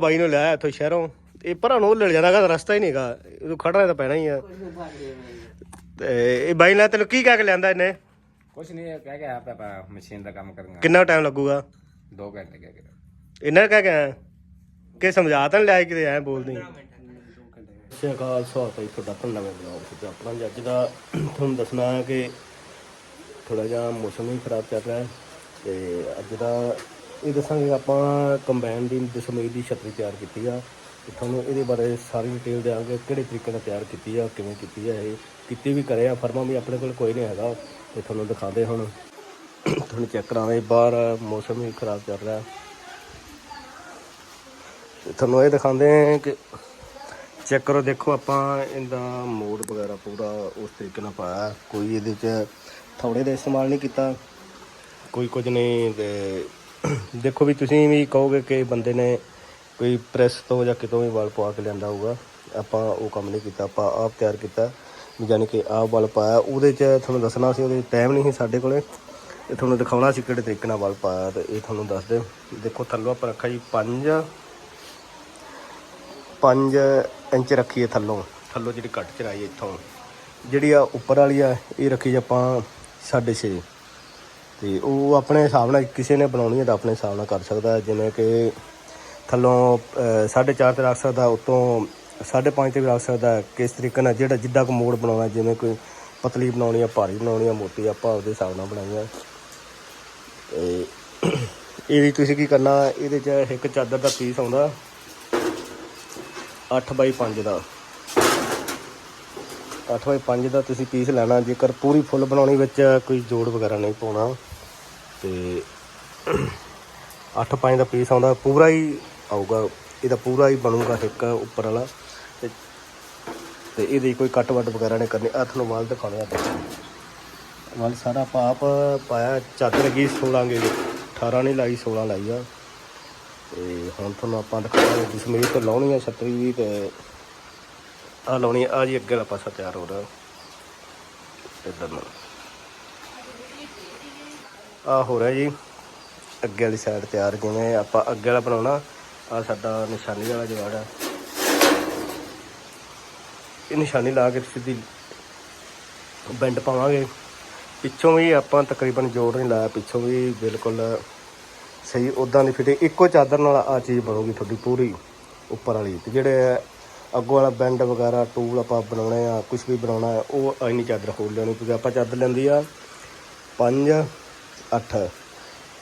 ਬਾਈ ਨੂੰ ਲਿਆ ਇੱਥੋਂ ਸ਼ਹਿਰੋਂ। ਇਹ ਭਰਾ ਨੂੰ ਲੈ ਜਾਣਾ ਗਾ ਰਸਤਾ ਹੀ ਨਹੀਂਗਾ। ਇਹਨੂੰ ਖੜਨਾ ਤਾਂ ਪੈਣਾ ਹੀ ਆ। ਤੇ ਇਹ ਬਾਈ ਨੇ ਤੈਨੂੰ ਕੀ ਕਹਿ ਕੇ ਲਿਆਂਦਾ ਇਹਨੇ? ਕੁਛ ਨਹੀਂ ਕਹਿ ਕੇ ਆਪ ਆਪਾਂ ਮਸ਼ੀਨ ਦਾ ਕੰਮ ਕਰਾਂਗਾ। ਕਿੰਨਾ ਟਾਈਮ ਲੱਗੂਗਾ? 2 ਘੰਟੇ ਕਹਿ ਕੇ। ਇਹਨਾਂ ਨੇ ਕਹਿ ਕੇ ਆਇਆ? ਕਿ ਸਮਝਾ ਤਾਂ ਲਿਆ ਕਿਤੇ ਐ ਬੋਲਦੀ। ਅਕਾਲ ਸਵਾਗਤ ਹੈ ਤੁਹਾਡਾ ਆਪਣਾ ਨਵੇਂ ਬਲੌਗ ਵਿੱਚ ਆਪਣਾ ਅੱਜ ਦਾ ਤੁਹਾਨੂੰ ਦੱਸਣਾ ਹੈ ਕਿ ਥੋੜਾ ਜਿਹਾ ਮੌਸਮ ਵੀ ਖਰਾਬ ਚੱਲ ਰਿਹਾ ਹੈ ਤੇ ਅੱਜ ਦਾ ਇਹ ਦੱਸਾਂਗੇ ਆਪਾਂ ਕੰਬਾਈਨ ਦੀ ਦਸ਼ਮੇਸ਼ ਦੀ ਛਤਰੀ ਤਿਆਰ ਕੀਤੀ ਆ ਤੇ ਤੁਹਾਨੂੰ ਇਹਦੇ ਬਾਰੇ ਸਾਰੀ ਡਿਟੇਲ ਦਿਆਂਗੇ, ਕਿਹੜੇ ਤਰੀਕੇ ਨਾਲ ਤਿਆਰ ਕੀਤੀ ਆ, ਕਿਵੇਂ ਕੀਤੀ ਆ ਇਹ, ਕੀਤੀ ਵੀ ਕਰਿਆ ਆ ਫਰਮਾ ਵੀ ਆਪਣੇ ਕੋਲ ਕੋਈ ਨਹੀਂ ਹੈਗਾ ਤੇ ਤੁਹਾਨੂੰ ਦਿਖਾਉਂਦੇ ਹੁਣ। ਤੁਹਾਨੂੰ ਚੈੱਕ ਕਰਾਉਂਦੇ ਬਾਹਰ ਮੌਸਮ ਵੀ ਖਰਾਬ ਚੱਲ ਰਿਹਾ। ਤੇ ਤੁਹਾਨੂੰ ਇਹ ਦਿਖਾਉਂਦੇ ਕਿ ਚੈੱਕ ਕਰੋ, ਦੇਖੋ ਆਪਾਂ ਇਹਦਾ ਮੋਡ ਵਗੈਰਾ ਪੂਰਾ ਉਸ ਤਰੀਕੇ ਨਾਲ ਪਾਇਆ। ਕੋਈ ਇਹਦੇ ਚ ਥੋੜੇ ਦਾ ਇਸਤੇਮਾਲ ਨਹੀਂ ਕੀਤਾ। ਕੋਈ ਕੁਝ ਨਹੀਂ ਤੇ ਦੇਖੋ ਵੀ ਤੁਸੀਂ ਵੀ ਕਹੋਗੇ ਕਿ ਬੰਦੇ ਨੇ ਕੋਈ ਪ੍ਰੈਸ ਤੋਂ ਜਾਂ ਕਿਤੋਂ ਵੀ ਵਾਲ ਪਵਾ ਕੇ ਲਿਆਂਦਾ ਹੋਊਗਾ, ਆਪਾਂ ਉਹ ਕੰਮ ਨਹੀਂ ਕੀਤਾ, ਆਪਾਂ ਆਪ ਤਿਆਰ ਕੀਤਾ। ਵੀ ਯਾਨੀ ਕਿ ਆਪ ਵਾਲ ਪਾਇਆ, ਉਹਦੇ ਚ ਤੁਹਾਨੂੰ ਦੱਸਣਾ ਸੀ, ਉਹਦੇ ਟਾਈਮ ਨਹੀਂ ਸੀ ਸਾਡੇ ਕੋਲੇ। ਇਹ ਤੁਹਾਨੂੰ ਦਿਖਾਉਣਾ ਸੀ ਕਿਹੜੇ ਤਰੀਕੇ ਨਾਲ ਵਾਲ ਪਾਇਆ ਤੇ ਇਹ ਤੁਹਾਨੂੰ ਦੱਸ ਦੇ ਦੇਖੋ ਥੱਲੋਂ ਆਪਾਂ ਰੱਖਿਆ ਜੀ 5 5 ਇੰਚ ਰੱਖੀਏ ਥੱਲੋਂ। ਥੱਲੋਂ ਜਿਹੜੀ ਕੱਟ ਚੜਾਈ ਇੱਥੋਂ। ਜਿਹੜੀ ਆ ਉੱਪਰ ਵਾਲੀ ਆ, ਇਹ ਰੱਖੀ ਜੀ ਆਪਾਂ 6.5 ਤੇ ਉਹ ਆਪਣੇ ਹਿਸਾਬ ਨਾਲ ਕਿਸੇ ਨੇ ਬਣਾਉਣੀ ਹੈ ਤਾਂ ਆਪਣੇ ਹਿਸਾਬ ਨਾਲ ਕਰ ਸਕਦਾ ਜਿਵੇਂ ਕਿ ਥੱਲੋਂ 4.5 ਤੇ ਰੱਖ ਸਕਦਾ, ਉਤੋਂ 5.5 ਤੇ ਵੀ ਰੱਖ ਸਕਦਾ ਕਿਸ ਤਰੀਕੇ ਨਾਲ ਜਿਹੜਾ ਜਿੱਦਾਂ ਕੋ ਮੋੜ ਬਣਾਉਣਾ ਜਿਵੇਂ ਕੋਈ ਪਤਲੀ ਬਣਾਉਣੀ ਆ, ਭਾਰੀ ਬਣਾਉਣੀ ਆ, ਮੋਟੀ, ਆਪਾਂ ਉਹਦੇ ਹਿਸਾਬ ਨਾਲ ਬਣਾਈਆਂ ਤੇ ਇਹ ਵੀ ਤੁਸੀਂ ਕੀ ਕਰਨਾ, ਇਹਦੇ 'ਚ ਇੱਕ ਚਾਦਰ ਦਾ ਪੀਸ ਆਉਂਦਾ 8 ਬਾਈ 5 ਦਾ। 8 ਬਾਈ 5 ਦਾ ਤੁਸੀਂ ਪੀਸ ਲੈਣਾ, ਜੇਕਰ ਪੂਰੀ ਫੁੱਲ ਬਣਾਉਣੀ ਵਿੱਚ ਕੋਈ ਜੋੜ ਵਗੈਰਾ ਨਹੀਂ ਪਾਉਣਾ। ਤੇ 8 5 ਦਾ ਪੀਸ ਆਉਂਦਾ, ਪੂਰਾ ਹੀ ਆਊਗਾ। ਇਹਦਾ ਪੂਰਾ ਹੀ ਬਣੂਗਾ ਇੱਕ ਉੱਪਰ ਵਾਲਾ। ਤੇ ਤੇ ਇਹਦੀ ਕੋਈ ਕੱਟ ਵੱਟ ਵਗੈਰਾ ਨਹੀਂ ਕਰਨੀ। ਹੱਥ ਨੂੰ ਵਾਲ ਦਿਖਾਉਣੇ ਆ। ਵਾਲ ਸਾਰਾ ਪਾਪ ਪਾਇਆ। ਚਾਦਰ ਲੱਗੀ 16 ਗੇ 18 ਨਹੀਂ ਲਾਈ 16 ਲਾਈ ਆ। ਤੇ ਹੁਣ ਤੁਹਾਨੂੰ ਆਪਾਂ ਦਿਖਾਵਾਂਗੇ ਦਸ਼ਮੇਸ਼ ਤੇ ਲਾਉਣੀ ਆ ਛਤਰੀ ਵੀ ਤੇ ਆ ਲਾਉਣੀ ਆ। ਜੀ ਅੱਗੇ ਵਾਲਾ ਪਾਸਾ ਤਿਆਰ ਹੋ ਰਿਹਾ ਇਧਰ ਨੂੰ। ਆ ਹੋ ਰਿਹਾ ਜੀ। ਅੱਗੇ ਵਾਲੀ ਸਾਈਡ ਤਿਆਰ ਜਿਵੇਂ ਆਪਾਂ ਅੱਗੇ ਵਾਲਾ ਬਣਾਉਣਾ। ਆ ਸਾਡਾ ਨਿਸ਼ਾਨੀ ਵਾਲਾ ਜਵਾੜ ਆ। ਇਹ ਨਿਸ਼ਾਨੀ ਲਾ ਕੇ ਸਿੱਧੀ ਬੈਂਡ ਪਾਵਾਂਗੇ। ਪਿੱਛੋਂ ਵੀ ਆਪਾਂ ਤਕਰੀਬਨ ਜੋੜ ਨਹੀਂ ਲਾਇਆ। ਪਿੱਛੋਂ ਵੀ ਬਿਲਕੁਲ ਸਹੀ। ਉਦਾਂ ਦੀ ਫਿਟਿੰਗ ਇੱਕੋ ਚਾਦਰ ਨਾਲ ਆ ਚੀਜ਼ ਬਣੂਗੀ ਤੁਹਾਡੀ ਪੂਰੀ ਉੱਪਰ ਵਾਲੀ। ਤੇ ਜਿਹੜੇ ਅੱਗੋਂ ਵਾਲਾ ਬੈਂਡ ਵਗੈਰਾ ਟੂਲ ਆਪਾਂ ਬਣਾਉਣੇ ਆ ਕੁਝ ਵੀ ਬਣਾਉਣਾ ਉਹ ਇੰਨੀ ਚਾਦਰ ਖੋਲ ਲੈਣੀ ਕਿਉਂਕਿ ਆਪਾਂ ਚਾਦਰ ਲੈਂਦੀ ਆ 5 8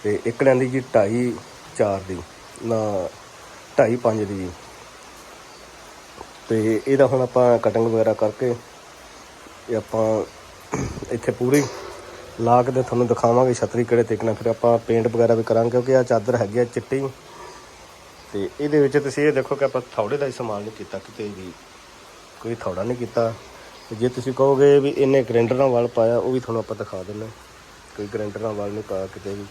ਤੇ ਇੱਕ ਲੈਂਦੀ ਜੀ 2.5 4 ਦੀ, ਨਾ 2.5 5 ਦੀ। ਜੀ। ਤੇ ਇਹਦਾ ਹੁਣ ਆਪਾਂ ਕਟਿੰਗ ਵਗੈਰਾ ਕਰਕੇ ਇਹ ਆਪਾਂ ਇੱਥੇ ਪੂਰੀ ਲਾ ਕੇ ਤੇ ਤੁਹਾਨੂੰ ਦਿਖਾਵਾਂਗੇ ਛਤਰੀ ਕਿਹੜੇ ਤਰੀਕੇ ਫਿਰ ਆਪਾਂ ਪੇਂਟ ਵਗੈਰਾ ਵੀ ਕਰਾਂਗੇ ਕਿਉਂਕਿ ਆ ਚਾਦਰ ਹੈਗੀ ਆ ਚਿੱਟੀ। ਤੇ ਇਹਦੇ ਵਿੱਚ ਤੁਸੀਂ ਇਹ ਦੇਖੋ ਕਿ ਆਪਾਂ ਥੌੜੇ ਦਾ ਇਸਤੇਮਾਲ ਨਹੀਂ ਕੀਤਾ, ਕਿਤੇ ਵੀ ਕੋਈ ਥੌੜਾ ਨਹੀਂ ਕੀਤਾ। ਜੇ ਤੁਸੀਂ ਕਹੋਗੇ ਵੀ ਇਹਨੇ ਗ੍ਰਾਈਂਡਰ ਨਾਲ ਵਾਲ ਪਾਇਆ, ਉਹ ਵੀ ਤੁਹਾਨੂੰ ਆਪਾਂ ਦਿਖਾ ਦਿੰਦੇ ਕੋਈ ਗ੍ਰਾਈਂਡਰ ਨਾਲ ਵਾਲ ਨਹੀਂ ਪਾਇਆ ਕਿਤੇ ਵੀ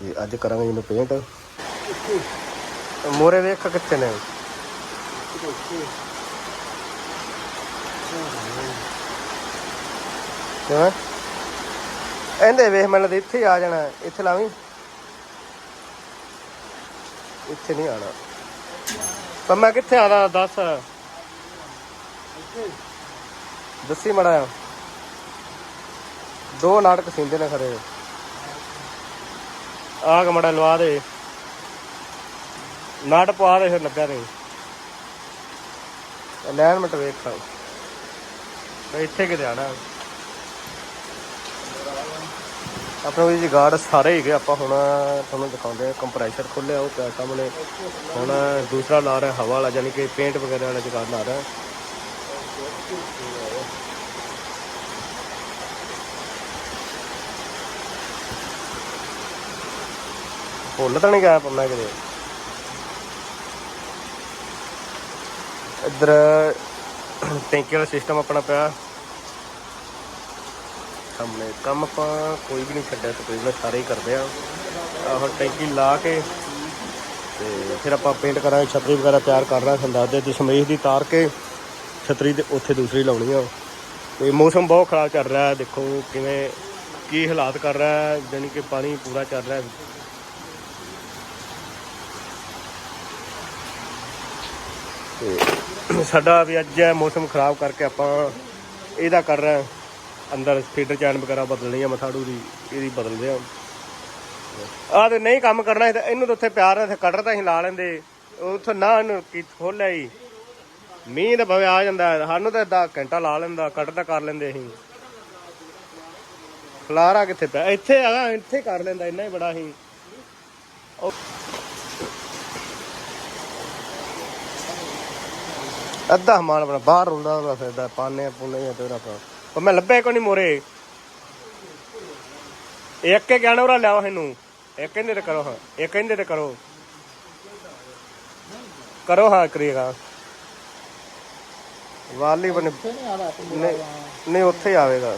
ਤੇ ਅੱਜ ਕਰਾਂਗੇ ਇਹਨੂੰ ਪੇਂਟ ਮੋਰੇ ਵੇਖ ਕਿੱਥੇ ਨੇ ਕਿਵੇਂ? ਇਹਦੇ ਵੇਖ, ਮੈਨੂੰ ਤਾਂ ਇੱਥੇ ਆ ਜਾਣਾ ਇੱਥੇ ਲਾਵੀਂ। ਇੱਥੇ ਨਹੀਂ ਆਣਾ ਪਰ ਮੈਂ ਕਿੱਥੇ ਆਦਾ ਦੱਸ। ਦੱਸੀ ਮੜਾ। ਦੋ ਨਾਟਕ ਸਿੰਦੇ ਨੇ ਖਰੇ ਆਹ ਮੜਾ ਲਵਾ ਦੇ। ਨਾਟ ਪਵਾ ਦੇ ਫਿਰ ਲੱਗਾ ਨਹੀਂ ਅਲਾਈਨਮੈਂਟ ਵੇਖ ਇੱਥੇ ਕਿਤੇ ਆਣਾ ਆਪਣੇ ਵੀ ਜੀ ਗਾਰਡ ਸਾਰੇ ਹੀ ਗਏ, ਆਪਾਂ ਹੁਣ ਤੁਹਾਨੂੰ ਦਿਖਾਉਂਦੇ ਆ ਕੰਪਰੈਸ਼ਰ ਖੋਲਿਆ ਉਹ ਪਿਆ ਸਾਹਮਣੇ। ਹੁਣ ਦੂਸਰਾ ਲਾ ਰਿਹਾ ਹਵਾ ਵਾਲਾ ਯਾਨੀ ਕਿ ਪੇਂਟ ਵਗੈਰਾ ਵਾਲਾ ਜੁਗਾੜ ਲਾ ਰਿਹਾ। ਭੁੱਲ ਤਾਂ ਨਹੀਂ ਗਿਆ ਪੰਨਾ ਕਿਤੇ। ਇੱਧਰ ਟੈਂਕੀ ਵਾਲਾ ਸਿਸਟਮ ਆਪਣਾ ਪਿਆ। ਸਾਹਮਣੇ ਕੰਮ ਆਪਾਂ ਕੋਈ ਵੀ ਨਹੀਂ ਛੱਡਿਆ, ਤਕਰੀਬਨ ਸਾਰੇ ਹੀ ਕਰਦੇ ਆ। ਆਹ ਟੈਂਕੀ ਲਾ ਕੇ ਤੇ ਫਿਰ ਆਪਾਂ ਪੇਂਟ ਕਰਾਂਗੇ, ਛਤਰੀ ਵਗੈਰਾ ਤਿਆਰ ਕਰ ਰਹੇ ਸੰਦਾਦ ਦੇ। ਦਸ਼ਮੇਸ਼ ਦੀ ਤਾਰ ਕੇ ਛਤਰੀ ਦੇ ਉੱਥੇ ਦੂਸਰੀ ਲਾਉਣੀ ਆ। ਤੇ ਮੌਸਮ ਬਹੁਤ ਖਰਾਬ ਚੱਲ ਰਿਹਾ, ਦੇਖੋ ਕਿਵੇਂ, ਕੀ ਹਾਲਾਤ ਕਰ ਰਿਹਾ ਹੈ ਜਾਣੀ ਕਿ ਪਾਣੀ ਪੂਰਾ ਚੱਲ ਰਿਹਾ। ਤੇ ਸਾਡਾ ਵੀ ਅੱਜ ਹੈ, ਮੌਸਮ ਖਰਾਬ ਕਰਕੇ ਆਪਾਂ ਇਹਦਾ ਕਰ ਰਹੇ ਅੰਦਰ ਫੀਡਰ ਚੈਨ ਵਗੈਰਾ ਬਦਲਣੀ ਆ ਮਥਾੜੂ ਦੀ ਇਹਦੀ ਬਦਲਦੇ ਆ ਆਹ ਤੇ ਨਹੀਂ ਕੰਮ ਕਰਨਾ ਇਹਨੂੰ ਤਾਂ ਉੱਥੇ ਪਿਆਰ ਨਾਲ ਕਟਰ ਤਾਂ ਅਸੀਂ ਲਾ ਲੈਂਦੇ। ਉੱਥੇ ਨਾ ਇਹਨੂੰ ਕੀ ਖੋਲਿਆ ਹੀ ਮੀਂਹ ਤਾਂ ਭਾਵੇਂ ਆ ਜਾਂਦਾ ਸਾਨੂੰ ਤਾਂ ਅੱਧਾ ਘੰਟਾ ਲਾ ਲੈਂਦਾ, ਕਟਰ ਤਾਂ ਕਰ ਲੈਂਦੇ ਅਸੀਂ। ਖਲਾਰਾ ਕਿੱਥੇ ਪਿਆ? ਇੱਥੇ ਆ, ਇੱਥੇ ਕਰ ਲੈਂਦਾ, ਇੰਨਾ ਹੀ ਬੜਾ ਸੀ ਅੱਧਾ ਸਮਾਨ ਆਪਣਾ ਬਾਹਰ ਰੁਲਦਾ ਉਹਦਾ ਫਿਰਦਾ ਪਾਣੇ ਪੁੰਨੇ ਤੇ ਉਹਦਾ ਪਰ ਮੈਂ ਲੱਭਿਆ ਕੋਈ ਨਹੀਂ ਮੋਰੇ। ਇੱਕ ਕੇ ਗਿਆਨ ਉਹਰਾ ਲਿਆਓ ਇਹਨੂੰ। ਇੱਕ ਕਹਿੰਦੇ ਤੇ ਕਰੋ ਹਾਂ। ਇੱਕ ਕਹਿੰਦੇ ਤੇ ਕਰੋ। ਕਰੋ ਹਾਂ ਕਰੀਏਗਾ ਵਾਲੀ ਬਣੇ ਨਹੀਂ ਉੱਥੇ ਆਵੇਗਾ।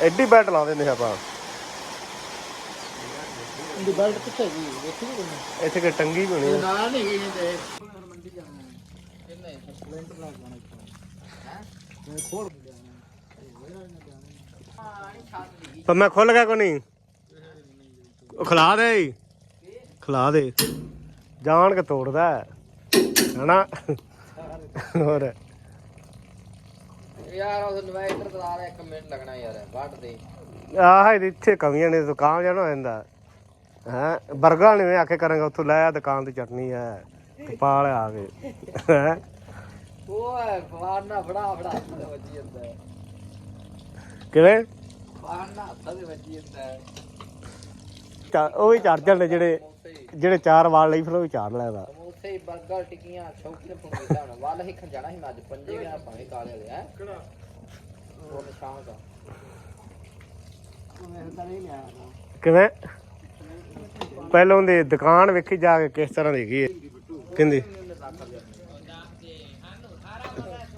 ਐਡੀ ਬੈਟ ਲਾ ਦਿੰਦੇ ਆਪਾਂ। ਦੀ ਬੈਲਟ ਕਿੱਥੇ ਗਈ ਵੇਖੀ ਨਹੀਂ ਕੋਈ ਇੱਥੇ ਕਿ ਟੰਗੀ ਵੀ ਹੋਣੀ ਆ। ਨਾ ਨਹੀਂ ਗਈ ਨਹੀਂ ਤੇ ਮੰਡੀ ਜਾਣਾ ਕਿੰਨੇ ਸਪਲੈਂਡਰ ਲਾ ਜਾਣਾ ਇੱਥੋਂ ਹੈ ਖੋਲ ਪਰ ਮੈਂ ਖੁੱਲ ਗਿਆ ਕੋ ਨਹੀਂ? ਉਹ ਖਿਲਾ ਦੇ ਖਿਲਾ ਦੇ। ਜਾਣ ਕੇ ਤੋੜਦਾ ਹੈ। ਹਨਾ? ਹੋਰ। ਯਾਰ ਉਹ ਇਨਵਰਟਰ ਚਲਾ ਰਿਹਾ 1 ਮਿੰਟ ਲੱਗਣਾ ਯਾਰ ਵੱਢ ਦੇ। ਆਹ ਇਹਦੇ ਇੱਥੇ ਕਮੀਆਂ ਨੇ ਦੁਕਾਨ ਜਾਣਾ ਹੋ ਜਾਂਦਾ ਹੈ? ਬਰਗਰ ਨੇ ਆਖੇ ਕਰਾਂਗਾ ਉੱਥੋਂ ਲੈ ਆ ਦੁਕਾਨ ਦੀ ਚਟਨੀ ਹੈ ਪਾਲ ਆ ਗਏ ਹੈਂ? ਓਏ ਫਲਾਨਾ ਬੜਾ ਬੜਾ ਹੱਥ ਦੇ ਵੱਜੀ ਜਾਂਦਾ ਹੈ। ਕਿਵੇਂ? ਫਲਾਨਾ ਹੱਥ ਦੇ ਵੱਜੀ ਜਾਂਦਾ ਹੈ। ਚਾ- ਉਹ ਵੀ ਚੜ ਜਾਂਦੇ ਜਿਹੜੇ ਸਮੋਸੇ ਜਿਹੜੇ ਚਾਰ ਵਾਲ ਲਈ ਫਿਰ ਉਹ ਵੀ ਚਾੜ ਲੈਦਾ ਸਮੋਸੇ 버ਗਰ ਟਿੱਕੀਆਂ ਸ਼ੌਕੀਨ ਫੁੰਗੇ ਤਾਂ ਵੱਲ ਹੀ ਖੰਜਾਣਾ ਸੀ ਮੈਂ ਅੱਜ ਪੰਜੇ ਗਿਆ ਭਾਵੇਂ ਕਾਲੇ ਦੇ ਹੈ ਕਿਹੜਾ? ਉਹ ਨਿਸ਼ਾਨ ਦਾ। ਮੈਂ ਤਾਂ ਨਹੀਂ ਲਿਆ ਕਿਵੇਂ? ਪਹਿਲਾਂ ਉਹਦੀ ਦੁਕਾਨ ਵੇਖੀ, ਜਾ ਕੇ ਕਿਸ ਤਰ੍ਹਾਂ ਦੀ ਹੈਗੀ ਕਹਿੰਦੀ,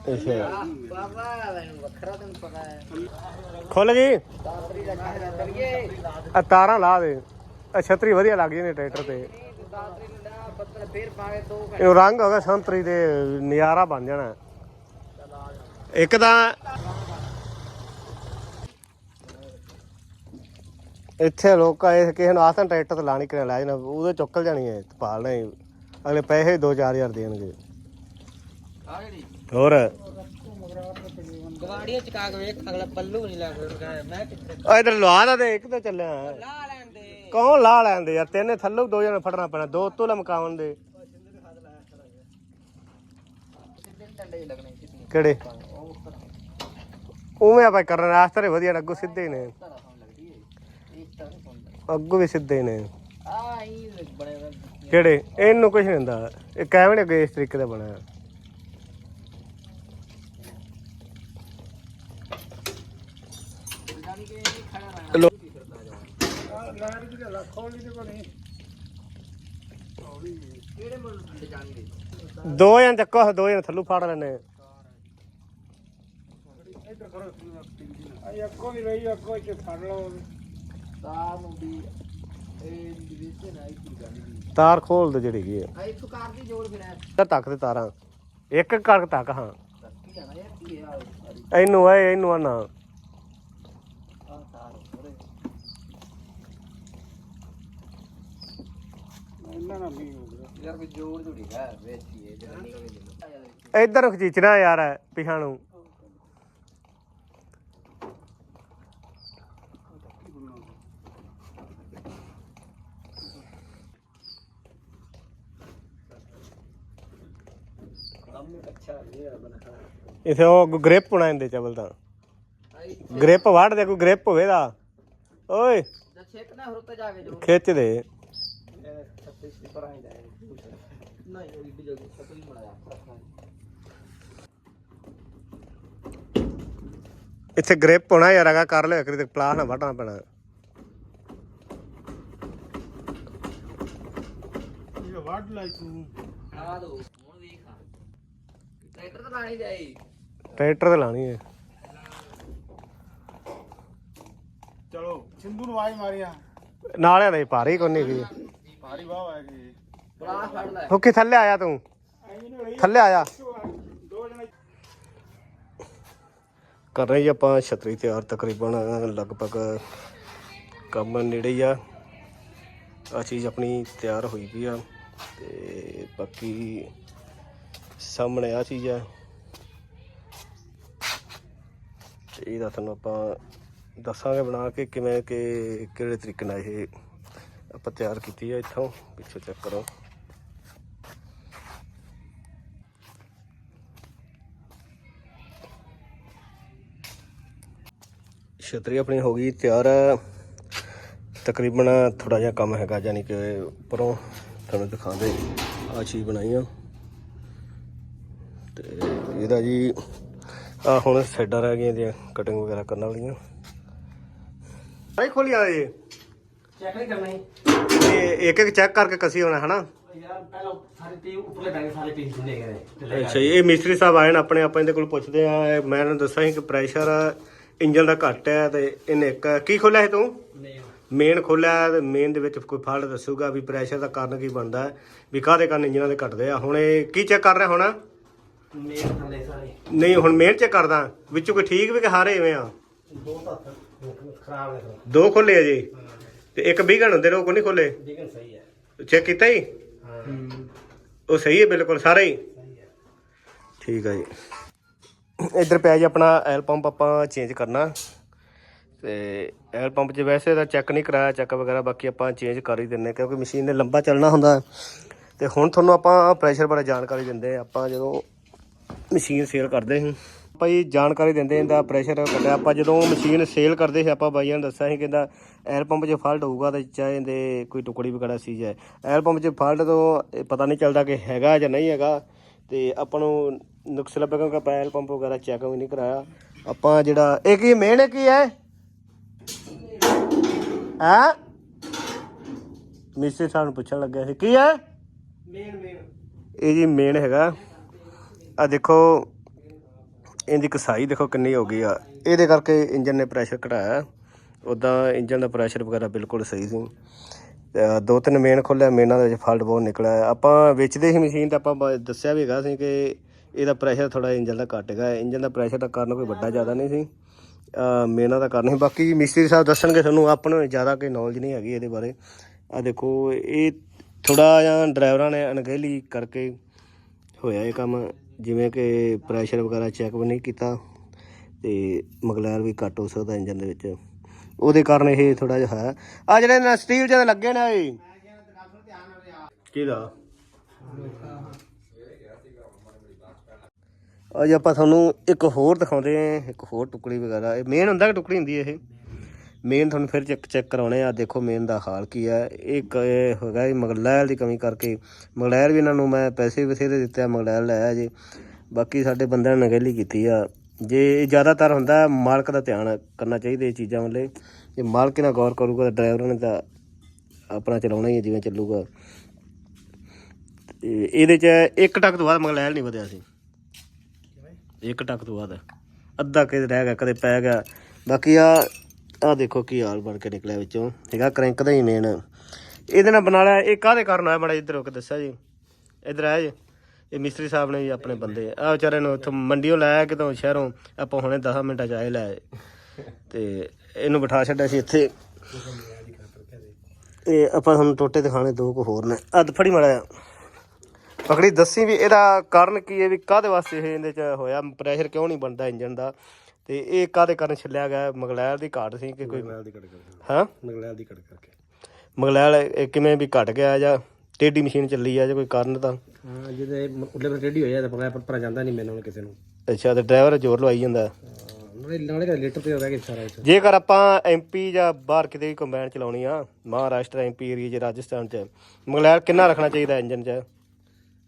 ਅੱਛਾ। ਖੁੱਲ ਗਈ? ਦਾਤਰੀ ਆ ਤਾਰਾਂ ਲਾ ਦੇ। ਆ ਛਤਰੀ ਵਧੀਆ ਲੱਗ ਜਾਂਦੀ ਟਰੈਕਟਰ ਤੇ। ਦਾਤਰੀ ਰੰਗ ਹੋ ਗਿਆ ਸੰਤਰੀ ਦੇ, ਨਜ਼ਾਰਾ ਬਣ ਜਾਣਾ। ਇੱਕ ਤਾਂ ਇੱਥੇ ਲੋਕਾਂ ਇਹ ਕਿਸੇ ਨੂੰ ਆਸਾਂ ਟਰੈਕਟਰ ਤੇ ਲਾਣੀ ਕਿਨੇ ਲੈ ਜਾਣਾ ਉਹਦੇ ਚੁੱਕਲ ਜਾਣੀ ਹੈ ਪਾਲਣਾ ਹੀ ਅਗਲੇ ਪੈਸੇ 2-4000 ਦੇਣਗੇ। ਹੋਰ? ਗਵਾੜੀਆਂ ਚਕਾ ਕੇ ਵੇਖ ਅਗਲਾ ਪੱਲੂ ਨਹੀਂ ਲੱਗ ਰਿਹਾ ਮੈਂ ਕਿੱਥੇ ਆ ਇਧਰ ਲਵਾ ਦਾ ਦੇ ਇੱਕ ਤਾਂ ਚੱਲਿਆ। ਲਾ ਲੈਂਦੇ ਕੌਣ ਲਾ ਲੈਂਦੇ ਯਾਰ ਤੈਨੇ ਥੱਲੋਂ ਦੋ ਜਣੇ ਫੜਨਾ ਪੈਣਾ ਦੋ ਤੋਂ ਲਮਕਾਉਣ ਦੇ। ਕਿਹੜੇ? ਉਵੇਂ ਆਪਾਂ ਕਰਨ ਵਧੀਆ ਲੱਗੂ ਸਿੱਧੇ ਨੇ ਤਰ੍ਹਾਂ ਹੋਣ ਲੱਗਦੀ ਹੈ ਇਸ ਤਰ੍ਹਾਂ ਨਹੀਂ ਹੁੰਦਾ ਅੱਗੋਂ ਵੀ ਸਿੱਧੇ ਨੇ। ਆ। ਹੀ ਕਿਹੜੇ? ਇਹਨੂੰ ਕੁਝ ਨਹੀਂ ਹੁੰਦਾ। ਇਹ ਕਿਵੇਂ ਨੇ ਅੱਗੇ ਇਸ ਤਰੀਕੇ ਦਾ ਬਣਿਆ। ਜਾਨੀ ਕਿ ਇਹ ਖੜਾ ਰਹਿਣਾ ਲੋ- ਕਿਹੜੇ ਮੁੱਲ ਤੇ ਜਾਣੀ ਦੇ ਦੋ ਜਣ ਚੱਕੋ ਦੋ ਜਣ ਥੱਲੂ ਫਾੜ ਲੈਣੇ ਤਾਰ ਨੂੰ ਵੀ ਇਹ ਦੀ ਵਿੱਚ ਨਾ ਇੱਕ ਹੀ ਗੱਲ ਦੀ ਤਾਰ ਖੋਲ ਦੇ ਜਿਹੜੀ ਹੈ ਆ। ਇੱਥੋਂ ਕਾਰ ਦੀ ਜੋੜ ਫਿਰ ਤਾਂ ਤੱਕ ਤੇ ਤਾਰਾਂ। ਇੱਕ ਕੜਕ ਤੱਕ ਹਾਂ। ਕੀ ਯਾਰ ਕੀ ਆ ਸਾਰੀ। ਇਹਨੂੰ ਐ ਇਹਨੂੰ ਆ ਨਾ। ਆ ਤਾਰ ਉਹਦੇ ਯਾਰ ਕੋਈ ਜੋੜ ਜੁੜੀ ਹੈ ਵਿੱਚ ਹੀ ਇਹ ਜਿਹੜਾ ਨਿਕਲ ਇਧਰ ਨੂੰ ਖਿੱਚਣਾ ਯਾਰ ਪਿਛਾਂ ਨੂੰ ਅੱਛਾ ਇਹ ਬਣਾ ਇਥੇ ਉਹ ਗ੍ਰਿਪ ਹੋਣਾ ਇਹਦੇ ਚਬਲ ਤਾਂ। ਗ੍ਰਿਪ ਵੜ ਦੇ ਕੋਈ ਗ੍ਰਿਪ ਹੋਵੇ ਦਾ। ਓਏ। ਜਦ ਛੇਕ ਨਾ ਹਰੁੱਤੇ ਜਾ ਕੇ ਜੋ ਖਿੱਚ ਦੇ। ਨਹੀਂ ਉਹ ਇੱਡੀ ਜਲਦੀ ਬਣਾਇਆ ਇੱਥੇ ਗ੍ਰਿਪ ਹੋਣਾ ਯਾਰ ਅਗਾ ਕਰ ਲਿਆ ਕਰੀ ਤੇ ਪਲਾਸ ਨਾ ਵਟਣਾ ਪੈਣਾ। ਆ ਦੋ ਹੁਣ ਵੇਖ ਆ। ਟਰੈਕਟਰ ਤਾਂ ਲਾਣੀ ਜਾਈ ਟਰੈਕਟਰ ਤੇ ਲਾਣੀ ਹੈ। ਚਲੋ ਸਿੰਧੂ ਨੂੰ ਆਵਾਜ਼ ਮਾਰੀਆਂ ਨਾਲਿਆਂ ਦੇ ਭਾਰੀ ਕੋਈ ਨਹੀਂ ਗਈ ਭਾਰੀ ਵਾਹ ਆ ਗਈ ਬੜਾ ਫੜ ਲੈ ਹੁੱਕੀ ਥੱਲੇ ਆਇਆ ਤੂੰ। ਥੱਲੇ ਆਇਆ। ਕਰ ਰਹੇ ਆਪਾਂ ਛਤਰੀ ਤਿਆਰ ਤਕਰੀਬਨ ਲਗਭਗ ਕੰਮ ਨੇੜੇ ਹੀ ਆ। ਆ ਚੀਜ਼ ਆਪਣੀ ਤਿਆਰ ਹੋਈ ਵੀ ਆ ਤੇ ਬਾਕੀ ਸਾਹਮਣੇ ਆ ਚੀਜ਼ ਆ। ਤੇ ਇਹਦਾ ਤੁਹਾਨੂੰ ਆਪਾਂ ਦੱਸਾਂਗੇ ਬਣਾ ਕੇ ਕਿਵੇਂ ਕਿ ਕਿਹੜੇ ਤਰੀਕੇ ਨਾਲ ਇਹ ਆਪਾਂ ਤਿਆਰ ਕੀਤੀ ਹੈ ਇੱਥੋਂ, ਪਿੱਛੇ ਚੈੱਕ ਕਰੋ। ਛਤਰੀ ਆਪਣੀ ਹੋ ਗਈ ਤਿਆਰ। ਹੈ ਤਕਰੀਬਨ ਥੋੜਾ ਜਿਹਾ ਕੰਮ ਹੈਗਾ, ਯਾਨੀ ਕਿ ਉੱਪਰੋਂ ਤੁਹਾਨੂੰ ਦਿਖਾਉਂਦੇ। ਆ ਚੀਜ਼ ਬਣਾਈ ਆ। ਤੇ ਇਹਦਾ ਜੀ ਆ ਹੁਣ ਸਾਈਡਾਂ ਰਹਿ ਗਈਆਂ ਦੀਆਂ ਕਟਿੰਗ ਵਗੈਰਾ ਕਰਨ ਵਾਲੀਆਂ। ਆਈ ਖੋਲੀਆਂ ਇਹ। ਚੈੱਕ ਨਹੀਂ ਕਰਨਾ ਹੀ ਇਹ ਇੱਕ ਇੱਕ ਚੈੱਕ ਕਰਕੇ ਕਸੀ ਹੋਣਾ ਹਨਾ? ਯਾਰ ਪਹਿਲਾਂ ਸਾਰੇ ਪੀ ਉੱਪਰਲੇ ਬੈਂਕ ਸਾਰੇ ਪੀਸ ਹੁੰਦੇ ਗਏ ਅੱਛਾ ਜੀ, ਇਹ ਮਿਸਤਰੀ ਸਾਹਿਬ ਆਏ ਨੇ ਆਪਣੇ ਆਪਾਂ ਇਹਦੇ ਕੋਲ ਪੁੱਛਦੇ ਆ ਮੈਂ ਇਹਨਾਂ ਨੂੰ ਦੱਸਿਆ ਸੀ ਕਿ ਪ੍ਰੈਸ਼ਰ ਇੰਜਨ ਦਾ ਘੱਟ ਹੈ ਤੇ ਇਹਨੇ ਇੱਕ ਕੀ ਖੋਲਿਆ ਸੀ ਤੂੰ? ਨਹੀਂ ਮੇਨ ਖੋਲਿਆ ਤੇ ਮੇਨ ਦੇ ਵਿੱਚ ਕੋਈ ਫਾਲਟ ਦੱਸੂਗਾ ਵੀ ਪ੍ਰੈਸ਼ਰ ਦਾ ਕਾਰਨ ਕੀ ਬਣਦਾ ਹੈ, ਵੀ ਕਾਹਦੇ ਕਾਰਨ ਇੰਜਨਾਂ ਦੇ ਘਟਦੇ ਆ। ਹੁਣ ਇਹ ਕੀ ਚੈੱਕ ਕਰ ਰਿਹਾ ਹੁਣ? ਮੇਰੇ ਥੱਲੇ ਸਾਰੇ। ਨਹੀਂ ਹੁਣ ਮੇਨ ਚੈੱਕ ਕਰਦਾ। ਵਿੱਚੋਂ ਕੋਈ ਠੀਕ ਵੀ ਕਿ ਹਾਰੇ ਐਵੇਂ ਆ? ਦੋ ਤਾਂ ਖਰਾਬ ਨੇ ਦੋ ਖੋਲੇ ਆ ਜੀ? ਤੇ ਇੱਕ ਵਿਗਣ ਹੁੰਦੇ ਕੋਈ ਨਹੀਂ ਖੋਲੇ? ਦਿਖਣ ਸਹੀ ਹੈ। ਚੈੱਕ ਕੀਤਾ ਹਾਂ। ਉਹ ਸਹੀ ਹੈ ਬਿਲਕੁਲ ਸਾਰੇ ਹੀ? ਠੀਕ ਆ ਜੀ। ਇੱਧਰ ਪਿਆ ਜੀ ਆਪਣਾ ਆਇਲ ਪੰਪ ਆਪਾਂ ਚੇਂਜ ਕਰਨਾ। ਤੇ ਆਇਲ ਪੰਪ 'ਚ ਵੈਸੇ ਤਾਂ ਚੈੱਕ ਨਹੀਂ ਕਰਾਇਆ ਚੈੱਕ ਵਗੈਰਾ ਬਾਕੀ ਆਪਾਂ ਚੇਂਜ ਕਰ ਹੀ ਦਿੰਨੇ ਕਿਉਂਕਿ ਮਸ਼ੀਨ ਨੇ ਲੰਬਾ ਚੱਲਣਾ ਹੁੰਦਾ। ਤੇ ਹੁਣ ਤੁਹਾਨੂੰ ਆਪਾਂ ਪ੍ਰੈਸ਼ਰ ਬਾਰੇ ਜਾਣਕਾਰੀ ਦਿੰਦੇ। ਆਪਾਂ ਜਦੋਂ ਮਸ਼ੀਨ ਸੇਲ ਕਰਦੇ ਸੀ। ਆਪਾਂ ਜੀ ਜਾਣਕਾਰੀ ਦਿੰਦੇ ਇਹਦਾ ਪ੍ਰੈਸ਼ਰ ਕੱਢਿਆ। ਆਪਾਂ ਜਦੋਂ ਮਸ਼ੀਨ ਸੇਲ ਕਰਦੇ ਸੀ ਆਪਾਂ ਬਾਈਆਂ ਨੂੰ ਦੱਸਿਆ ਸੀ ਕਿ ਇਹਦਾ ਆਇਲ ਪੰਪ 'ਚ ਫਾਲਟ ਹੋਊਗਾ ਤਾਂ ਚਾਹੇ ਇਹਦੇ ਕੋਈ ਟੁਕੜੀ ਵਗੈਰਾ ਸੀ ਜਾਏ ਆਇਲ ਪੰਪ 'ਚ ਫਾਲਟ ਤੋਂ ਪਤਾ ਨਹੀਂ ਚੱਲਦਾ ਕਿ ਹੈਗਾ ਜਾਂ ਨਹੀਂ ਹੈਗਾ ਤੇ ਆਪਾਂ ਨੂੰ ਨੁਕਸ ਲੱਭੇਗਾ ਕਿਉਂਕਿ ਆਪਾਂ ਆਇਲ ਪੰਪ ਵਗੈਰਾ ਚੈੱਕ ਵੀ ਨਹੀਂ ਕਰਾਇਆ। ਆਪਾਂ ਜਿਹੜਾ ਇਹ ਕੀ ਮੇਨ ਕੀ ਹੈ? ਹੈ? ਮਿਸਟਰ ਸਾਹਿਬ ਨੂੰ ਪੁੱਛਣ ਲੱਗਿਆ ਸੀ ਕੀ ਹੈ? ਮੇਨ ਮੇਨ ਇਹ ਜੀ ਮੇਨ ਹੈਗਾ। ਆ ਦੇਖੋ, ਇਹਦੀ ਕਸਾਈ ਦੇਖੋ ਕਿੰਨੀ ਹੋ ਗਈ ਆ। ਇਹਦੇ ਕਰਕੇ ਇੰਜਨ ਨੇ ਪ੍ਰੈਸ਼ਰ ਘਟਾਇਆ। ਉਦਾਂ ਇੰਜਨ ਦਾ ਪ੍ਰੈਸ਼ਰ ਵਗੈਰਾ ਬਿਲਕੁਲ ਸਹੀ ਸੀ। ਦੋ ਤਿੰਨ ਮੇਨ ਖੋਲਿਆ ਮੇਨਾਂ ਦੇ ਵਿੱਚ ਫਾਲਟ ਬਹੁਤ ਨਿਕਲਿਆ। ਆਪਾਂ ਵੇਚਦੇ ਸੀ ਮਸ਼ੀਨ ਤਾਂ ਆਪਾਂ ਬ- ਦੱਸਿਆ ਵੀ ਹੈਗਾ ਸੀ ਕਿ ਇਹਦਾ ਪ੍ਰੈਸ਼ਰ ਥੋੜਾ ਇੰਜਨ ਦਾ ਘੱਟ ਗਿਆ ਇੰਜਨ ਦਾ ਪ੍ਰੈਸ਼ਰ ਦਾ ਕਾਰਨ ਕੋਈ ਵੱਡਾ ਜ਼ਿਆਦਾ ਨਹੀਂ ਸੀ। ਮੇਨਾਂ ਦਾ ਕਾਰਨ ਸੀ। ਬਾਕੀ ਮਿਸਤਰੀ ਸਾਹਿਬ ਦੱਸਣਗੇ ਤੁਹਾਨੂੰ, ਆਪਾਂ ਨੂੰ ਜ਼ਿਆਦਾ ਕੋਈ ਨੌਲੇਜ ਨਹੀਂ ਹੈਗੀ ਇਹਦੇ ਬਾਰੇ। ਆ ਦੇਖੋ, ਇਹ ਥੋੜਾ ਜਿਹਾ ਡਰਾਈਵਰਾਂ ਨੇ ਅਣਗਹਿਲੀ ਕਰਕੇ ਹੋਇਆ ਇਹ ਕੰਮ। ਜਿਵੇਂ ਕਿ ਪ੍ਰੈਸ਼ਰ ਵਗੈਰਾ ਚੈੱਕ ਵੀ ਨਹੀਂ ਕੀਤਾ ਤੇ ਮਗਲੈਰ ਵੀ ਘੱਟ ਹੋ ਸਕਦਾ ਇੰਜਨ ਦੇ ਵਿੱਚ। ਉਹਦੇ ਕਾਰਨ ਇਹ ਥੋੜਾ ਜਿਹਾ ਹੈ। ਆ ਜਿਹੜੇ ਨਾ ਸਟੀਲ ਜਿਹੇ ਲੱਗੇ ਨੇ ਇਹ। ਕਿਹਦਾ? ਅੱਜ ਆਪਾਂ ਤੁਹਾਨੂੰ ਇੱਕ ਹੋਰ ਦਿਖਾਉਂਦੇ ਆ ਇੱਕ ਹੋਰ ਟੁਕੜੀ ਵਗੈਰਾ। ਇਹ ਮੇਨ ਹੁੰਦਾ ਕਿ ਟੁਕੜੀ ਹੁੰਦੀ ਇਹ? ਮੇਨ ਤੁਹਾਨੂੰ ਫਿਰ ਚੈੱਕ ਚੈੱਕ ਕਰਾਉਣੇ ਆ। ਦੇਖੋ ਮੇਨ ਦਾ ਹਾਲ ਕੀ ਹੈ ਇਹ ਕ- ਇਹ ਹੈਗਾ ਜੀ, ਮਗਲੈਲ ਦੀ ਕਮੀ ਕਰਕੇ। ਮਗਲੈਲ ਵੀ ਇਹਨਾਂ ਨੂੰ ਮੈਂ ਪੈਸੇ ਬਥੇਰੇ ਦਿੱਤੇ ਆ, ਮਗਲੈਲ ਲਾਇਆ ਜੇ। ਬਾਕੀ ਸਾਡੇ ਬੰਦਿਆਂ ਨੇ ਨਗੇਲੀ ਕੀਤੀ ਆ। ਜੇ ਇਹ ਜ਼ਿਆਦਾਤਰ ਹੁੰਦਾ, ਮਾਲਕ ਦਾ ਧਿਆਨ ਕਰਨਾ ਚਾਹੀਦਾ ਇਹ ਚੀਜ਼ਾਂ ਵੱਲੇ। ਜੇ ਮਾਲਕ ਨਾਲ ਗੌਰ ਕਰੂਗਾ ਤਾਂ ਡਰਾਈਵਰਾਂ ਨੇ ਤਾਂ ਆਪਣਾ ਚਲਾਉਣਾ ਹੀ ਹੈ ਜਿਵੇਂ ਚੱਲੂਗਾ। ਤੇ ਇਹਦੇ ਚ ਇੱਕ ਟੱਕ ਤੋਂ ਬਾਅਦ ਮਗਲੈਲ ਨਹੀਂ ਵਧਿਆ ਸੀ। ਇੱਕ ਟੱਕ ਤੋਂ ਬਾਅਦ। ਅੱਧਾ ਕਿਤੇ ਰਹਿ ਗਿਆ, ਕਦੇ ਪੈ ਗਿਆ। ਬਾਕੀ ਆ ਆ ਦੇਖੋ ਕੀ ਹਾਲ ਬਣ ਕੇ ਨਿਕਲਿਆ ਵਿੱਚੋਂ। ਹੈਗਾ ਕ੍ਰੈਂਕ ਦਾ ਹੀ ਮੇਨ ਇਹਦੇ ਨਾਲ ਬਣਾ ਲਿਆ, ਇਹ ਕਾਹਦੇ ਕਾਰਨ ਆਇਆ ਬੜਾ ਇੱਧਰ ਹੋ ਕੇ ਦੱਸਿਆ ਜੀ। ਇੱਧਰ ਆਇਆ ਜੀ। ਇਹ ਮਿਸਤਰੀ ਸਾਹਿਬ ਨੇ ਜੀ ਆਪਣੇ ਬੰਦੇ। ਆ ਵਿਚਾਰੇ ਨੂੰ ਉੱਥੋਂ ਮੰਡੀੋਂ ਲਾਇਆ ਕਿਤੋਂ ਸ਼ਹਿਰੋਂ। ਆਪਾਂ ਹੁਣੇ 10 ਮਿੰਟਾਂ ਚ ਆਏ ਲੈ ਆਏ। ਤੇ ਇਹਨੂੰ ਬਿਠਾ ਛੱਡਿਆ ਸੀ ਇੱਥੇ। ਇਹ ਆਪਾਂ ਤੁਹਾਨੂੰ ਟੋਟੇ ਦਿਖਾਣੇ ਦੋ ਕੁ ਹੋਰ ਨੇ। ਅੱਧ ਫੜੀ ਮੜਾ ਪਕੜੀ ਦੱਸੀ ਵੀ ਇਹਦਾ ਕਾਰਨ ਕੀ ਹੈ, ਵੀ ਕਾਹਦੇ ਵਾਸਤੇ ਇਹ ਇਹਦੇ ਚ ਹੋਇਆ? ਪ੍ਰੈਸ਼ਰ ਕਿਉਂ ਨਹੀਂ ਬਣਦਾ ਇੰਜਨ ਦਾ? ਤੇ ਇਹ ਕਾਹਦੇ ਕਾਰਨ ਛੱਲਿਆ ਗਿਆ? ਮਗਲੈਰ ਦੀ ਘਾਟ ਸੀ ਕਿ ਕੋਈ ਦੀ ਕੱਟ ਕਰਕੇ। ਹਾਂ? ਮਗਲੈਲ ਦੀ ਕੱਟ ਕਰਕੇ। ਮਗਲੈਰ ਇਹ ਕਿਵੇਂ ਵੀ ਘਟ ਗਿਆ ਜਾਂ ਟੇਢੀ ਮਸ਼ੀਨ ਚੱਲੀ ਆ ਜਾਂ ਕੋਈ ਕਾਰਨ ਤਾਂ? ਹਾਂ ਜਿਹਦੇ ਉੱਲੇ ਪਰ ਰੈਡੀ ਹੋਇਆ ਤਾਂ ਪਕੜਿਆ ਪਰ ਜਾਂਦਾ ਨਹੀਂ ਮੈਨੂੰ ਕਿਸੇ ਨੂੰ। ਅੱਛਾ ਤੇ ਡਰਾਈਵਰ ਜ਼ੋਰ ਲਵਾਈ ਜਾਂਦਾ। ਨਾਲੇ ਨਾਲੇ ਦਾ ਲੀਟਰ ਤੇ ਹੋ ਗਿਆ ਸਾਰਾ ਇੱਥੇ। ਜੇਕਰ ਆਪਾਂ ਐਮਪੀ ਜਾਂ ਬਾਹਰ ਕਿਤੇ ਵੀ ਕੰਬਾਈਨ ਚਲਾਉਣੀ ਆ ਮਹਾਰਾਸ਼ਟਰ ਐਮਪੀ ਏਰੀਆ 'ਚ ਰਾਜਸਥਾਨ 'ਚ ਮਗਲੈਰ ਕਿੰਨਾ ਰੱਖਣਾ ਚਾਹੀਦਾ ਇੰਜਨ 'ਚ?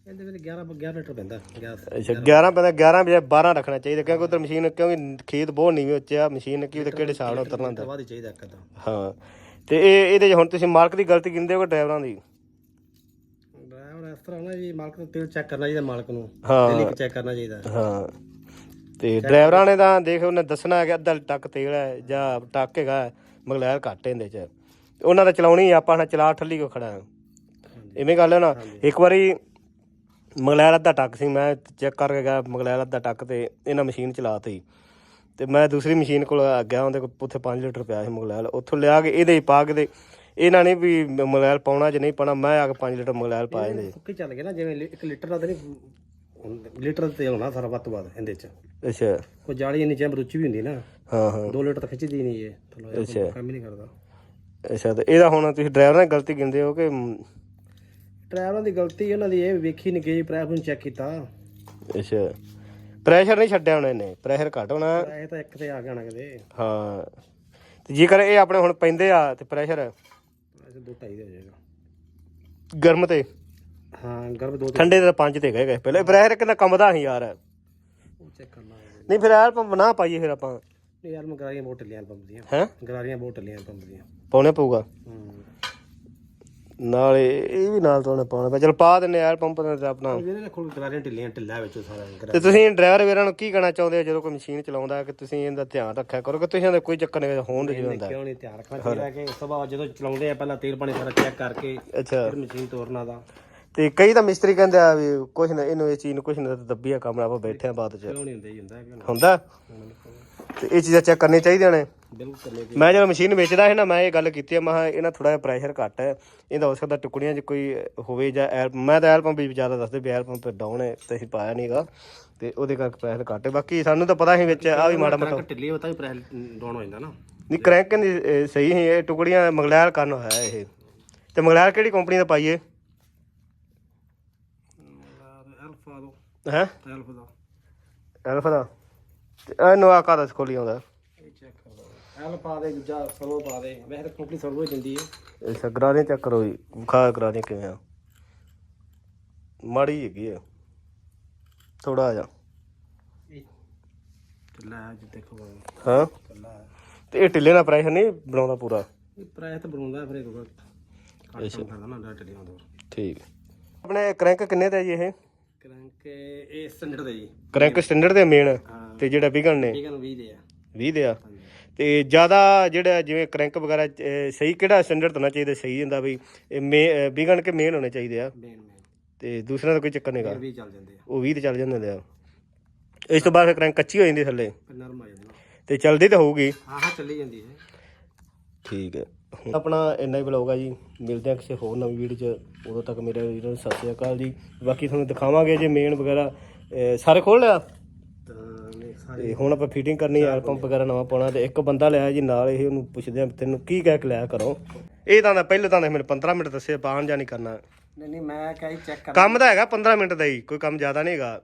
ਇਹਦੇ ਵਿੱਚ 11 11 ਲੀਟਰ ਪੈਂਦਾ ਗੈਸ। ਅੱਛਾ 11 ਪੈਂਦਾ 11 ਵਜੇ 12 ਰੱਖਣਾ ਚਾਹੀਦਾ ਕਿਉਂਕਿ ਉਧਰ ਮਸ਼ੀਨ ਕਿਉਂਕਿ ਖੇਤ ਬਹੁਤ ਨੀਵੇਂ ਉੱਚੇ ਆ ਮਸ਼ੀਨ ਕੀ ਉਹਦੇ ਕਿਹੜੇ ਹਿਸਾਬ ਨਾਲ ਉਤਰਨਾ ਹੁੰਦਾ। ਬਾਅਦ ਹੀ ਚਾਹੀਦਾ ਇੱਕ ਤਾਂ ਹਾਂ ਤੇ ਇਹ ਇਹਦੇ 'ਚ ਹੁਣ ਤੁਸੀਂ ਮਾਲਕ ਦੀ ਗਲਤੀ ਗਿੰਦੇ ਹੋ ਕਿ ਡਰਾਈਵਰਾਂ ਦੀ? ਡਰਾਈਵਰ ਇਸ ਤਰ੍ਹਾਂ ਨਾ ਜੀ ਮਾਲਕ ਨੂੰ ਤੇਲ ਚੈੱਕ ਕਰਨਾ ਚਾਹੀਦਾ ਮਾਲਕ ਨੂੰ ਹਾਂ। ਤੇਲ ਚੈੱਕ ਕਰਨਾ ਚਾਹੀਦਾ। ਹਾਂ। ਤੇ ਡਰਾਈਵਰਾਂ ਨੇ ਤਾਂ ਦੇਖ ਉਹਨੇ ਦੱਸਣਾ ਕਿ ਅੱਧਾ ਟੱਕ ਤੇਲ ਹੈ ਜਾਂ ਟੱਕ ਹੈਗਾ ਮਗਲੈਰ ਘੱਟ ਇਹਦੇ 'ਚ। ਉਹਨਾਂ ਦਾ ਚਲਾਉਣੀ ਆਪਾਂ ਨਾ ਚਲਾ ਠੱਲੀ ਕੋ ਖੜਾ। ਇਵੇਂ ਗੱਲ ਹੈ ਨਾ। ਇੱਕ ਵਾਰੀ ਮਗਲੈਰ ਅੱਧਾ ਟੱਕ ਸੀ ਮੈਂ ਚੈੱਕ ਕਰਕੇ ਗਿਆ ਮਗਲੈਰ ਅੱਧਾ ਟੱਕ ਤੇ ਇਹਨਾਂ ਮਸ਼ੀਨ ਚਲਾਤੀ। ਤੇ ਮੈਂ ਦੂਸਰੀ ਮਸ਼ੀਨ ਕੋਲ ਗਿਆ ਉਹਦੇ ਕੋਲ ਉੱਥੇ 5 ਲੀਟਰ ਪਿਆ ਸੀ ਮਗਲੈਰ। ਉੱਥੋਂ ਲਿਆ ਕੇ ਇਹਦੇ ਹੀ ਪਾ ਕੇ ਤੇ ਇਹਨਾਂ ਨੇ ਵੀ ਮੋਬਾਈਲ ਪਾਉਣਾ ਜਾਂ ਨਹੀਂ ਪਾਉਣਾ ਮੈਂ ਆ ਕੇ 5 ਲੀਟਰ ਮੋਬਾਈਲ ਪਾ ਜਾਂਦੇ ਸੁੱਕੀ ਚੱਲ ਗਿਆ ਨਾ ਜਿਵੇਂ 1 ਲੀਟਰ ਦਾ ਤਾਂ ਲੀਟਰ ਦਾ ਤੇਲ ਹੋਣਾ ਸਾਰਾ ਵੱਧ ਤੋਂ ਵੱਧ ਇਹਦੇ ਚ। ਅੱਛਾ। ਕੋਈ ਜਾਲੀ ਇੰਨੀ ਚੈਂਬ ਰੁਚੀ ਵੀ ਹੁੰਦੀ ਨਾ ਹਾਂ ਹਾਂ। 2 ਲੀਟਰ ਤਾਂ ਖਿੱਚਦੀ ਨਹੀਂ ਇਹ। ਅੱਛਾ। ਕੰਮ ਹੀ ਨਹੀਂ ਕਰਦਾ। ਅੱਛਾ ਤੇ ਇਹਦਾ ਹੁਣ ਤੁਸੀਂ ਡਰਾਈਵਰ ਨਾਲ ਗਲਤੀ ਗਿੰਦੇ ਹੋ ਕਿ ਡਰਾਈਵਰਾਂ ਦੀ ਗਲਤੀ ਉਹਨਾਂ ਦੀ ਇਹ ਵੇਖੀ ਨਹੀਂ ਗਈ ਪ੍ਰਾਈਸ ਨੂੰ ਚੈੱਕ ਕੀਤਾ। ਅੱਛਾ। ਪ੍ਰੈਸ਼ਰ ਨਹੀਂ ਛੱਡਿਆ ਹੁਣ ਇਹਨੇ ਪ੍ਰੈਸ਼ਰ ਘੱਟ ਹੋਣਾ। ਇਹ ਤਾਂ ਇੱਕ ਤੇ ਆ ਗਿਆ ਨਾ ਕਦੇ ਹਾਂ। ਤੇ ਜੇਕਰ ਇਹ ਆਪਣੇ ਹੁਣ ਪੈਂਦੇ ਆ ਤੇ ਪ੍ਰੈਸ਼ਰ ਐਸੇ ਦੋ ਢਾਈ ਦੇ ਹੋ ਜਾਏਗਾ। ਗਰਮ ਤੇ? ਹਾਂ ਗਰਭ ਦੋ ਠੰਡੇ ਤੇ ਪੰਜ ਤੇ ਗਏ ਗਏ ਪਹਿਲੇ। ਪ੍ਰੈਸ਼ਰ ਕਿੰਨਾ ਕੰਮਦਾ ਸੀ ਯਾਰ। ਉਹ ਚੈੱਕ ਕਰਨਾ ਨਹੀਂ ਫਿਰ ਯਾਰ ਪੰਪ ਨਾ ਪਾਈਏ ਫਿਰ ਆਪਾਂ। ਨਹੀਂ ਯਾਰ ਮੈਂ ਗਰਾਰੀਆਂ ਬਹੁਤ ਢਿੱਲੀਆਂ ਪੰਪ ਦੀਆਂ। ਹੈ? ਗਰਾਰੀਆਂ ਬਹੁਤ ਢਿੱਲੀਆਂ ਪੰਪ ਦੀਆਂ। ਪਾਉਣੇ ਪਊਗਾ। ਹੂੰ। ਨਾਲ ਇਹ ਵੀ ਨਾਲ ਤੋਂ ਪਾਉਣਾ ਪਿਆ ਚਲ ਪਾ ਦਿੰਨੇ ਯਾਰ ਪੰਪ ਦਾ ਤੇ ਆਪਣਾ। ਢਿੱਲੀਆਂ ਢਿੱਲਾ ਵਿੱਚੋਂ ਸਾਰਾ ਤੇ ਤੁਸੀਂ ਡਰਾਈਵਰ ਵੀਰਾਂ ਨੂੰ ਕੀ ਕਹਿਣਾ ਚਾਹੁੰਦੇ ਹੋ ਜਦੋਂ ਕੋਈ ਮਸ਼ੀਨ ਚਲਾਉਂਦਾ ਕਿ ਤੁਸੀਂ ਇਹਦਾ ਧਿਆਨ ਰੱਖਿਆ ਕਰੋ ਕਿ ਤੁਸੀਂ ਇਹਦਾ ਕੋਈ ਚੱਕਰ ਨਹੀਂ ਹੋਣ ਦੇ ਹੁੰਦਾ ਕਿਉਂ ਨਹੀਂ ਧਿਆਨ ਰੱਖਣਾ ਚਾਹੀਦਾ ਕਿ ਸੁਬਾਹ ਜਦੋਂ ਚਲਾਉਂਦੇ ਆ ਪਹਿਲਾਂ ਤੇਲ ਪਾਣੀ ਸਾਰਾ ਚੈੱਕ ਕਰਕੇ ਅੱਛਾ। ਫਿਰ ਮਸ਼ੀਨ ਤੋਰਨਾ ਦਾ। ਤੇ ਕਈ ਤਾਂ ਮਿਸਤਰੀ ਕਹਿੰਦੇ ਆ ਵੀ ਕੁਛ ਨਾ ਇਹਨੂੰ ਇਹ ਚੀਜ਼ ਨੂੰ ਕੁਛ ਨਾ ਦੱਬੀਆ ਕੰਮ ਆਪਾਂ ਬੈਠੇ ਆ ਬਾਅਦ ਚ। ਕਿਉਂ ਨਹੀਂ ਹੁੰਦਾ ਹੀ ਹੁੰਦਾ ਤੇ ਇਹ ਚੀਜ਼ਾਂ ਚੈੱਕ ਕਰਨੀਆਂ ਚਾਹੀਦੀਆਂ ਨੇ। ਬਿਲਕੁਲ ਮੈਂ ਜਦੋਂ ਮਸ਼ੀਨ ਵੇਚਦਾ ਸੀ ਨਾ ਮੈਂ ਇਹ ਗੱਲ ਕੀਤੀ ਆ ਮੈਂ ਕਿਹਾ ਇਹਨਾਂ ਥੋੜਾ ਜਿਹਾ ਪ੍ਰੈਸ਼ਰ ਘੱਟ ਹੈ। ਇਹਦਾ ਹੋ ਸਕਦਾ ਟੁਕੜੀਆਂ 'ਚ ਕੋਈ ਹੋਵੇ ਜਾਂ ਐਲ ਮੈਂ ਤਾਂ ਐਲ ਪੰਪ ਵੀ ਜ਼ਿਆਦਾ ਦੱਸਦੇ ਵੀ ਐਲ ਪੰਪ ਡਾਊਨ ਹੈ ਤੇ ਅਸੀਂ ਪਾਇਆ ਨਹੀਂਗਾ ਤੇ ਉਹਦੇ ਕਰਕੇ ਪ੍ਰੈਸ਼ਰ ਘੱਟ ਹੈ। ਬਾਕੀ ਸਾਨੂੰ ਤਾਂ ਪਤਾ ਸੀ ਵਿੱਚ ਆ ਵੀ ਮਾੜਾ ਮੋਟਾ ਢਿੱਲੀ ਹੋ ਤਾਂ ਵੀ ਪ੍ਰਾਈਸ ਡਾਊਨ ਹੋ ਜਾਂਦਾ ਨਾ। ਨਹੀਂ ਕਰੈਂਕ ਨਹੀਂ ਇਹ ਸਹੀ ਹੀ ਇਹ ਟੁਕੜੀਆਂ ਮੰਗਲੈਰ ਕਰਨ ਹੋਇਆ ਇਹ। ਤੇ ਮੰਗਲੈਰ ਕਿਹੜੀ ਕੰਪਨੀ ਦਾ ਪਾਈਏ? ਐਲਫਾ ਦੋ। ਹੈ? ਐਲਫਾ ਦਾ। ਐਲਫਾ ਦਾ। ਤੇ ਇਹਨੂੰ ਆ ਕਾਦਾ ਖੋਲੀ ਆਉਂਦਾ? ਇਹ ਕਰੋ ਐਲਫਾ ਦੇ ਦੂਜਾ ਸਰਵੋ ਪਾ ਦੇ। ਵੈਸੇ ਤਾਂ ਕੰਪਨੀ ਸਰਵੋ ਹੀ ਦਿੰਦੀ ਹੈ। ਅੱਛਾ ਗਰਾਨੇ ਚੈੱਕ ਕਰੋ ਜੀ ਖਾ ਗਰਾਨੇ ਕਿਵੇਂ ਆ। ਮਾੜੀ ਹੈਗੀ ਆ। ਥੋੜਾ ਜਿਹਾ। ਢਿੱਲਾ ਹੈ ਜੀ ਦੇਖੋ ਹਾਂ। ਢਿੱਲਾ ਹੈ। ਤੇ ਇਹ ਢਿੱਲੇ ਨਾਲ ਪ੍ਰੈਸ਼ਰ ਨਹੀਂ ਬਣਾਉਂਦਾ ਪੂਰਾ? ਇਹ ਪ੍ਰਾਈਸ ਤਾਂ ਬਣਾਉਂਦਾ ਫਿਰ ਇਹ ਘੱਟ ਕੰਮ ਕਰਦਾ ਨਾ ਢਿੱਲੀ ਹੁੰਦਾ ਠੀਕ। ਆਪਣੇ ਕ੍ਰੈਂਕ ਕਿੰਨੇ ਤੇ ਜੀ ਇਹ? ਕਰੰਕ ਇਹ ਸਟੈਂਡਰਡ ਦੇ ਜੀ। ਕ੍ਰੈਂਕ ਸਟੈਂਡਰਡ ਦੇ ਮੇਨ ਤੇ ਜਿਹੜਾ ਵਿਗਣ ਨੇ? ਠੀਕ ਹੈ 20 ਦੇ ਆ। 20 ਦੇ ਆ। ਤੇ ਜ਼ਿਆਦਾ ਜਿਹੜਾ ਜਿਵੇਂ ਕ੍ਰੈਂਕ ਵਗੈਰਾ ਸਹੀ ਕਿਹੜਾ ਸਟੈਂਡਰਡ ਹੋਣਾ ਚਾਹੀਦਾ ਸਹੀ ਹੁੰਦਾ ਵੀ ਇਹ ਮੇ ਅਹ, ਵਿਗਣ ਕੇ ਮੇਨ ਹੋਣੇ ਚਾਹੀਦੇ ਆ। ਮੇਨ ਮੇਨ ਤੇ ਦੂਸਰਾ ਦਾ ਕੋਈ ਚੱਕਰ ਨਹੀਂਗਾ ਫਿਰ ਵੀ ਚੱਲ ਜਾਂਦੇ ਆ। ਉਹ 20 ਤੇ ਚੱਲ ਜਾਂਦੇ ਆ। ਇਸ ਤੋਂ ਬਾਅਦ ਫਿਰ ਕ੍ਰੈਂਕ ਕੱਚੀ ਹੋ ਜਾਂਦੀ ਥੱਲੇ। ਨਰਮ ਆ ਜਾਂਦਾ ਤੇ ਚੱਲਦੀ ਤਾਂ ਹੋਊਗੀ। ਹਾਂ ਹਾਂ ਚੱਲੀ ਜਾਂਦੀ ਹੈ। ਠੀਕ ਹੈ। ਆਪਣਾ ਇੰਨਾ ਹੀ ਬਲੌਗ ਆ ਜੀ। ਮਿਲਦੇ ਆ ਕਿਸੇ ਹੋਰ ਨਵੀਂ ਵੀਡੀਓ 'ਚ। ਉਦੋਂ ਤੱਕ ਮੇਰੇ ਵੀਰਾਂ ਨੂੰ ਸਤਿ ਸ਼੍ਰੀ ਅਕਾਲ ਜੀ। ਬਾਕੀ ਤੁਹਾਨੂੰ ਦਿਖਾਵਾਂਗੇ ਜੇ ਮੇਨ ਵਗੈਰਾ ਸਾਰੇ ਖੋਲ ਲਿਆ? ਤਾਂ ਤੇ ਹੁਣ ਆਪਾਂ ਫਿਟਿੰਗ ਕਰਨੀ ਹੈ ਪੰਪ ਵਗੈਰਾ ਨਵਾਂ ਪਾਉਣਾ ਤੇ ਇੱਕ ਬੰਦਾ ਲਿਆ ਜੀ ਨਾਲ ਇਹ ਉਹਨੂੰ ਪੁੱਛਦੇ ਆ ਤੈਨੂੰ ਕੀ ਕਹਿ ਕੇ ਲਿਆ ਕਰੋ ਇਹ ਤਾਂ ਨਾ ਪਹਿਲੇ ਤਾਂ ਮੈਨੂੰ 15 ਮਿੰਟ ਦੱਸੇ ਪਾਣ ਜਾਂ ਨਹੀਂ ਕਰਨਾ। ਨਹੀਂ ਨਹੀਂ ਮੈਂ ਕਹੀ ਚੈੱਕ ਕਰ ਕੰਮ ਤਾਂ ਹੈਗਾ 15 ਮਿੰਟ ਦਾ ਹੀ ਕੋਈ ਕੰਮ ਜ਼ਿਆਦਾ ਨਹੀਂ ਹੈਗਾ।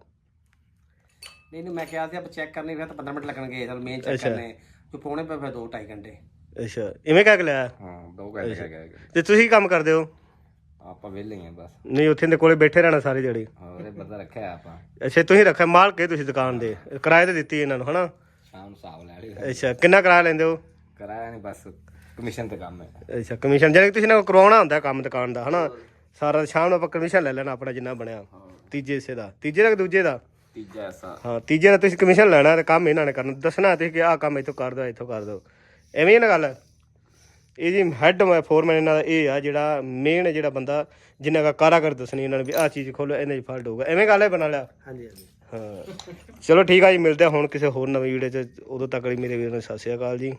ਨਹੀਂ ਨਹੀਂ ਮੈਂ ਕਿਹਾ ਸੀ ਆਪਾਂ ਚੈੱਕ ਕਰਨੀ ਫਿਰ ਤਾਂ 15 ਮਿੰਟ ਲੱਗਣਗੇ ਚਲ ਮੇਨ ਚੈੱਕ ਕਰਨੇ। ਜੋ ਪਾਉਣੇ ਪਏ ਫਿਰ 2 2.5 ਘੰਟੇ। ਅੱਛਾ ਇਵੇਂ ਕਹਿ ਕੇ ਲਿਆ? ਹਾਂ ਦੋ ਘੰਟੇ ਕਹਿ ਗਏ ਤੇ ਤੁਸੀਂ ਕੰਮ ਕਰਦੇ ਹੋ? ਆਪਾਂ ਵਿਹਲੇ ਹੀ ਆ ਬਸ। ਨਹੀਂ ਉੱਥੇ ਦੇ ਕੋਲੇ ਬੈਠੇ ਰਹਿਣਾ ਸਾਰੀ ਦਿਹਾੜੀ ਉਹਦੇ ਬੰਦਾ ਰੱਖਿਆ ਆਪਾਂ। ਅੱਛਾ ਤੁਸੀਂ ਰੱਖਿਆ? ਮਾਲਕ ਹੈ ਤੁਸੀਂ ਦੁਕਾਨ ਦੇ। ਕਿਰਾਏ ਤੇ ਦਿੱਤੀ ਇਹਨਾਂ ਨੂੰ ਹਨਾ? ਸ਼ਾਮ ਨੂੰ ਹਿਸਾਬ ਲੈ ਲਈ ਅੱਛਾ ਕਿੰਨਾ ਕਿਰਾਇਆ ਲੈਂਦੇ ਹੋ? ਕਰਾਇਆ ਨਹੀਂ ਬਸ ਕਮਿਸ਼ਨ ਤੇ ਕੰਮ ਹੈ। ਅੱਛਾ ਕਮਿਸ਼ਨ ਜਿਹੜੇ ਤੁਸੀਂ ਨਾ ਕਰਵਾਉਣਾ ਹੁੰਦਾ ਕੰਮ ਦੁਕਾਨ ਦਾ ਹਨਾ? ਸਾਰਾ ਸ਼ਾਮ ਨੂੰ ਆਪਾਂ ਕਮਿਸ਼ਨ ਲੈ ਲੈਣਾ ਆਪਣਾ ਜਿੰਨਾ ਬਣਿਆ। ਤੀਜੇ ਹਿੱਸੇ ਦਾ। ਤੀਜੇ ਦਾ ਕਿ ਦੂਜੇ ਦਾ? ਤੀਜਾ ਐਸਾ ਹਾਂ ਤੀਜੇ ਦਾ ਤੁਸੀਂ ਕਮਿਸ਼ਨ ਲੈਣਾ ਤੇ ਕੰਮ ਇਹਨਾਂ ਨੇ ਕਰਨਾ। ਦੱਸਣਾ ਤੁਸੀਂ ਕਿ ਆਹ ਕੰਮ ਇੱਥੋਂ ਕਰ ਦਿਓ ਇੱਥੋਂ ਕਰ ਦਿਓ। ਐਵੇਂ ਹੀ ਨਾ ਗੱਲ? ਇਹ ਜੀ ਹੈੱਡ ਫੋਰਮੈਨ ਇਹਨਾਂ ਦਾ ਇਹ ਆ ਜਿਹੜਾ ਮੇਨ ਜਿਹੜਾ ਬੰਦਾ ਜਿੰਨਾ ਦਾ ਕਾਰਾਗਰ ਦੱਸਣੀ ਇਹਨਾਂ ਨੇ ਵੀ ਆਹ ਚੀਜ਼ ਖੋਲੋ ਇਹਨੇ ਚ ਫਾਲਟ ਹੋਊਗਾ। ਐਵੇਂ ਗੱਲ ਹੈ ਬਣਾ ਲਿਆ? ਹਾਂਜੀ ਹਾਂਜੀ। ਹਾਂ। ਚਲੋ ਠੀਕ ਆ ਜੀ ਮਿਲਦੇ ਆ ਹੁਣ ਕਿਸੇ ਹੋਰ ਨਵੀਂ ਵੀਡੀਓ 'ਚ। ਉਦੋਂ ਤੱਕ ਲਈ ਮੇਰੇ ਵੀਰ ਨੂੰ ਸਤਿ ਸ਼੍ਰੀ ਅਕਾਲ ਜੀ।